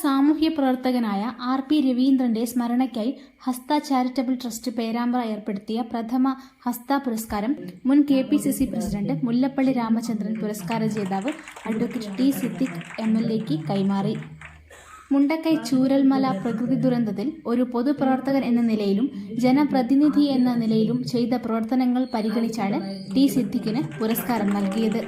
സാമൂഹ്യ പ്രവർത്തകനായ R P രവീന്ദ്രന്റെ സ്മരണയ്ക്കായി ഹസ്ത ചാരിറ്റബിൾ ട്രസ്റ്റ് പേരാമ്പ്ര ഏർപ്പെടുത്തിയ പ്രഥമ ഹസ്ത പുരസ്കാരം മുൻ K P C C president Mullappally Ramachandran പുരസ്കാര ജേതാവ് advocate T Siddique M L എക്ക് കൈമാറി. മുണ്ടക്കൈ ചൂരൽമല പ്രകൃതി ദുരന്തത്തിൽ ഒരു പൊതുപ്രവർത്തകൻ എന്ന നിലയിലും ജനപ്രതിനിധി എന്ന നിലയിലും ചെയ്ത പ്രവർത്തനങ്ങൾ പരിഗണിച്ചാണ് ടി സിദ്ദിഖിന് പുരസ്കാരം നൽകിയത്.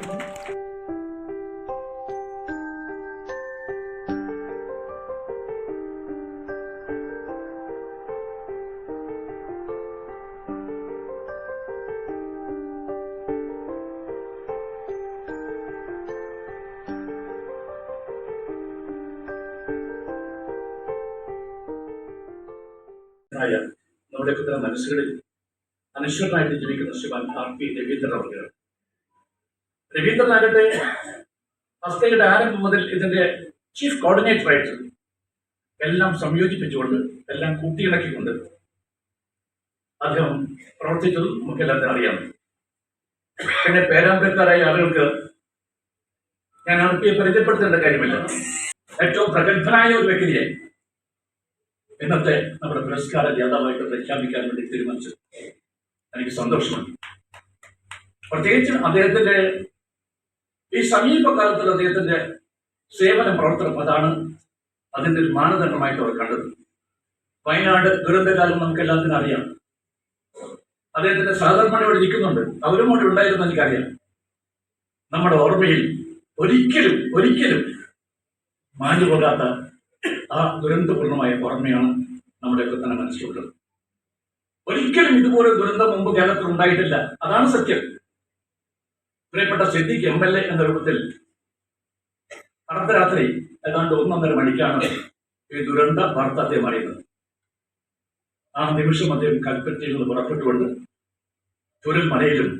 ആയ നമ്മുടെയൊക്കെ തന്നെ മനസ്സുകളിൽ അനശ്വരനായിട്ട് ജീവിക്കുന്ന ശ്രീമാൻ ആർ പി രവീന്ദ്രൻ അവർക്കാണ് രവീന്ദ്രനാകട്ടെ ഹസ്തയുടെ ആരംഭം മുതൽ ഇതിന്റെ ചീഫ് കോർഡിനേറ്റർ ആയിട്ട് എല്ലാം സംയോജിപ്പിച്ചുകൊണ്ട് എല്ലാം കൂട്ടിയിണക്കിക്കൊണ്ട് അദ്ദേഹം പ്രവർത്തിച്ചതും നമുക്കെല്ലാം അറിയാം. പിന്നെ പേരാമ്പ്രക്കാരായ ആളുകൾക്ക് ഞാൻ ആർ പിയെ പരിചയപ്പെടുത്തേണ്ട കാര്യമില്ല. ഏറ്റവും പ്രഗത്ഭനായ ഒരു വ്യക്തിയെ ഇന്നത്തെ നമ്മുടെ പുരസ്കാര ജേതാവായിട്ട് പ്രഖ്യാപിക്കാൻ വേണ്ടി തീരുമാനിച്ചു എനിക്ക് സന്തോഷമുണ്ട്. പ്രത്യേകിച്ച് അദ്ദേഹത്തിന്റെ ഈ സമീപകാലത്തിൽ അദ്ദേഹത്തിന്റെ സേവന പ്രവർത്തനം അതാണ് അതിന്റെ ഒരു മാനദണ്ഡമായിട്ട് അവർ കണ്ടത്. വയനാട് ദുരന്തകാലം നമുക്ക് എല്ലാത്തിനും അറിയാം. അദ്ദേഹത്തിന്റെ സഹധർമ്മണി ഇവിടെ ഇരിക്കുന്നുണ്ട്. അവരും കൂടി ഉണ്ടായിരുന്നു എനിക്കറിയാം. നമ്മുടെ ഓർമ്മയിൽ ഒരിക്കലും ഒരിക്കലും മാഞ്ഞു പോകാത്ത ആ ദുരന്തപൂർണമായ ഓർമ്മയാണ് നമ്മുടെയൊക്കെ തന്നെ മനസ്സിലുള്ളത്. ഒരിക്കലും ഇതുപോലെ ദുരന്തം മുമ്പ് കേരളത്തിൽ ഉണ്ടായിട്ടില്ല. അതാണ് സത്യം. പ്രിയപ്പെട്ട സിദ്ദിഖ് എം എൽ എ എന്ന രൂപത്തിൽ അർദ്ധരാത്രി ഏതാണ്ട് ഒന്നൊന്നര മണിക്കാണ് ഈ ദുരന്ത വാർത്ത അദ്ദേഹം അറിയുന്നത്. ആ നിമിഷം അദ്ദേഹം കൽപ്പറ്റയിൽ നിന്ന് പുറപ്പെട്ടുകൊണ്ട് ചുരൽമലയിലും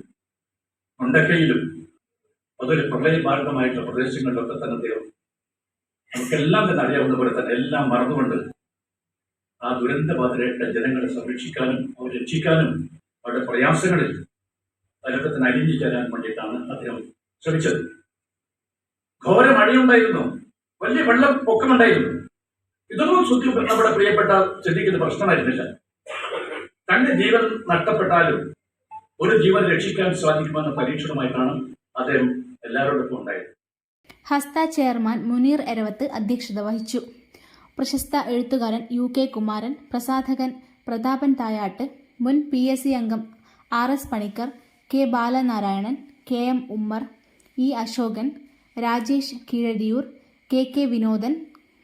മുണ്ടക്കയിലും അതൊരു പ്രളയബാധിതമായിട്ടുള്ള പ്രദേശങ്ങളിലൊക്കെ തന്നെ അദ്ദേഹം നമുക്കെല്ലാം തന്നെ അറിയാവുന്ന പോലെ തന്നെ എല്ലാം മറന്നുകൊണ്ട് ആ ദുരന്തബാധിതരായിട്ട് ജനങ്ങളെ സംരക്ഷിക്കാനും അവരെ രക്ഷിക്കാനും അവരുടെ പ്രയാസങ്ങളിൽ അതിലൊക്കെ തന്നെ അലിഞ്ഞു വേണ്ടിയിട്ടാണ് അദ്ദേഹം ശ്രമിച്ചത്. ഘോര മഴയുണ്ടായിരുന്നു. വലിയ വെള്ളം വെള്ളപ്പൊക്കമുണ്ടായിരുന്നു ഇതൊന്നും ശുദ്ധി നമ്മുടെ പ്രിയപ്പെട്ട ചിന്തിക്കുന്ന പ്രശ്നമായിരുന്നില്ല. തന്റെ ജീവൻ നഷ്ടപ്പെട്ടാലും ഒരു ജീവൻ രക്ഷിക്കാൻ സാധിക്കുമെന്ന പരീക്ഷണമായിട്ടാണ് അദ്ദേഹം എല്ലാവരോടൊപ്പം ഉണ്ടായത്. ഹസ്ത ചെയർമാൻ മുനീർ എരവത്ത് അധ്യക്ഷത വഹിച്ചു. പ്രശസ്ത എഴുത്തുകാരൻ യു കെ കുമാരൻ പ്രസാധകൻ പ്രതാപൻ തായാട്ട് മുൻ പി എസ് സി അംഗം R S Panicker K Balanarayanan K M Ummer E Ashokan Rajesh Keezhadiyur K K Vinodan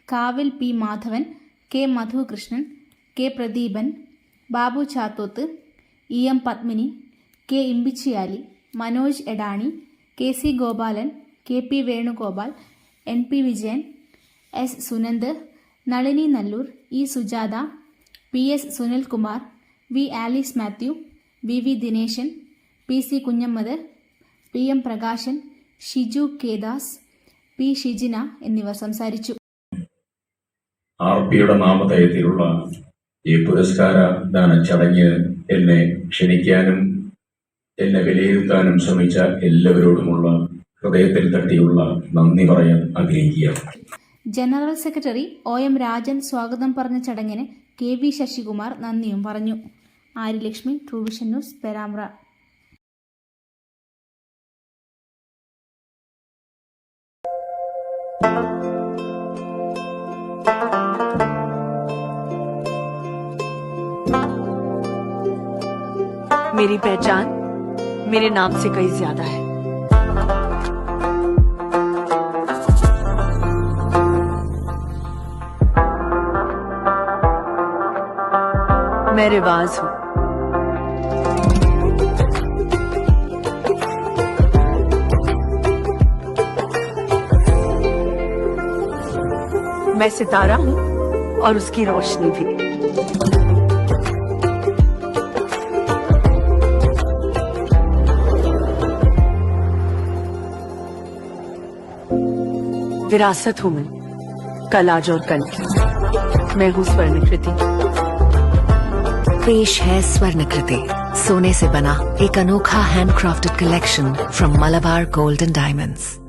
Kavil P Madhavan K Madhukrishnan K Pradeepan Babu Chathoth E M Padmini K Imbichiali Manoj Edani K C Gopalan K P Venugopal N P Vijayan S Sunand Nalini Nallur E Sujatha P S Sunilkumar V Alice Mathew V V Dineshan P C Kunhammad P M Prakashan Shiju Kedas P Shijina എന്നിവർ സംസാരിച്ചു. R പിയുടെ നാമധേയത്തിലുള്ള ഈ പുരസ്കാര ദാന ചടങ്ങ് എന്നെ ക്ഷണിക്കാനും എന്നെ വിലയിരുത്താനും ശ്രമിച്ച എല്ലാവരോടുമുള്ള ഹൃദയത്തിൽ തട്ടിയുള്ള നന്ദി പറയാൻ ആഗ്രഹിക്കുകയാണ് general secretary O M Rajan സ്വാഗതം പറഞ്ഞ ചടങ്ങിന് കെ വി ശശികുമാർ നന്ദിയും പറഞ്ഞു ആര്യലക്ഷ്മി ട്രൂവിഷൻ ന്യൂസ് പേരാമ്പ്ര मेरी पहचान मेरे नाम से कहीं ज्यादा है मैं रिवाज हूँ। मैं सितारा हूँ और उसकी रोशनी भी। विरासत हूँ मैं, कल, आज और कल। की मैं हूँ स्वर्णकृति। पेश है स्वर्णकृति। सोने से बना एक अनोखा handcrafted collection from Malabar golden diamonds